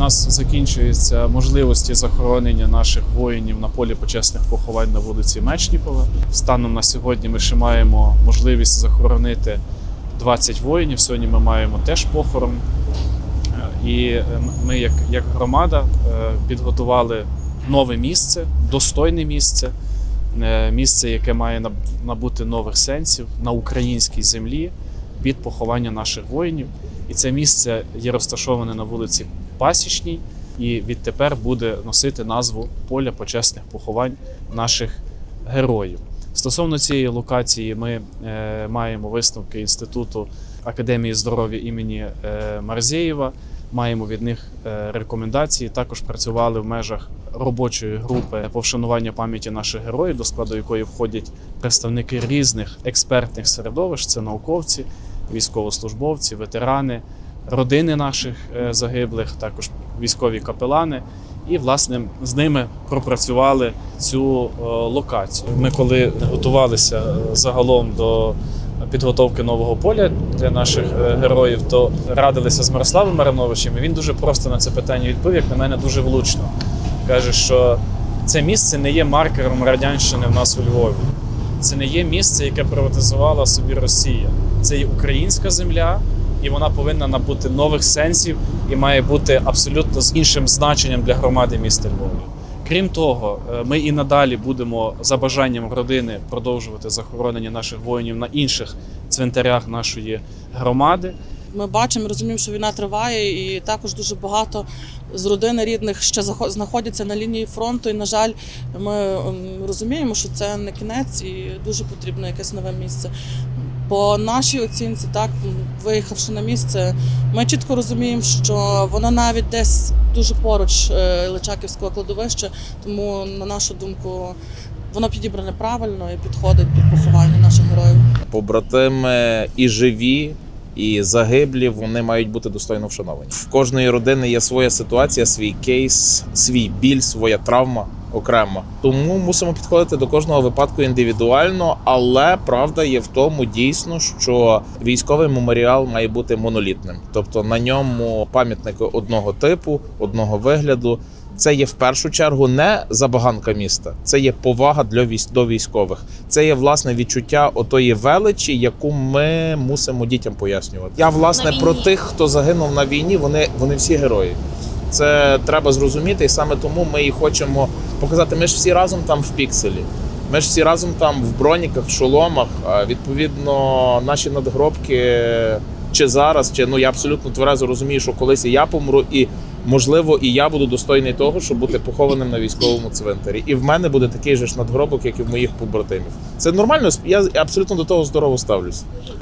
нас закінчуються можливості захоронення наших воїнів на полі почесних поховань на вулиці Мечнікова. Станом на сьогодні ми ще маємо можливість захоронити 20 воїнів. Сьогодні ми маємо теж похорон. Е, І е, ми, як, як громада, е, підготували нове місце, достойне місце, місце, яке має набути нових сенсів на українській землі під поховання наших воїнів. І це місце є розташоване на вулиці Пасічній, і відтепер буде носити назву Поля почесних поховань наших героїв. Стосовно цієї локації, ми е, маємо висновки інституту академії здоров'я імені е, Марзєєва. Маємо від них е, рекомендації. Також працювали в межах робочої групи по вшануванню пам'яті наших героїв, до складу якої входять представники різних експертних середовищ. Це науковці, військовослужбовці, ветерани, родини наших е, загиблих, також військові капелани. І власне з ними пропрацювали цю е, локацію. Ми коли готувалися е, загалом до підготовки нового поля для наших героїв, то радилися з Мирославом Мариновичем. і Він дуже просто на це питання відповів, як на мене, дуже влучно. Каже, що це місце не є маркером радянщини в нас у Львові. Це не є місце, яке приватизувала собі Росія. Це є українська земля, і вона повинна набути нових сенсів і має бути абсолютно з іншим значенням для громади міста Львова. Крім того, е, ми і надалі будемо за бажанням родини продовжувати захоронення наших воїнів на інших цвинтарях нашої громади. Ми бачимо, розуміємо, що війна триває, і також дуже багато з родини рідних ще знаходяться на лінії фронту. І, на жаль, ми ем, розуміємо, що це не кінець, і дуже потрібно якесь нове місце. По нашій оцінці, так виїхавши на місце, ми чітко розуміємо, що воно навіть десь дуже поруч е, Личаківського кладовища, тому на нашу думку. Воно підібране правильно і підходить під поховання наших героїв. побратими і живі, і загиблі, вони мають бути достойно вшановані. В кожної родини є своя ситуація, свій кейс, свій біль, своя травма окремо. Тому мусимо підходити до кожного випадку індивідуально, але правда є в тому дійсно, що військовий меморіал має бути монолітним, тобто на ньому пам'ятники одного типу, одного вигляду. Це є в першу чергу не забаганка міста, це є повага для військ до військових. Це є власне відчуття отої величі, яку ми мусимо дітям пояснювати. Я власне про тих, хто загинув на війні. Вони вони всі герої. Це треба зрозуміти, і саме тому ми і хочемо показати. Ми ж всі разом там в пікселі. Ми ж всі разом там в броніках, в шоломах. Відповідно, наші надгробки чи зараз, чи ну я абсолютно тверезо розумію, що колись і я помру, і можливо, і я буду достойний того, щоб бути похованим на військовому цвинтарі. І в мене буде такий же ж надгробок, як і в моїх побратимів. Це нормально. Я абсолютно до того здорово ставлюсь.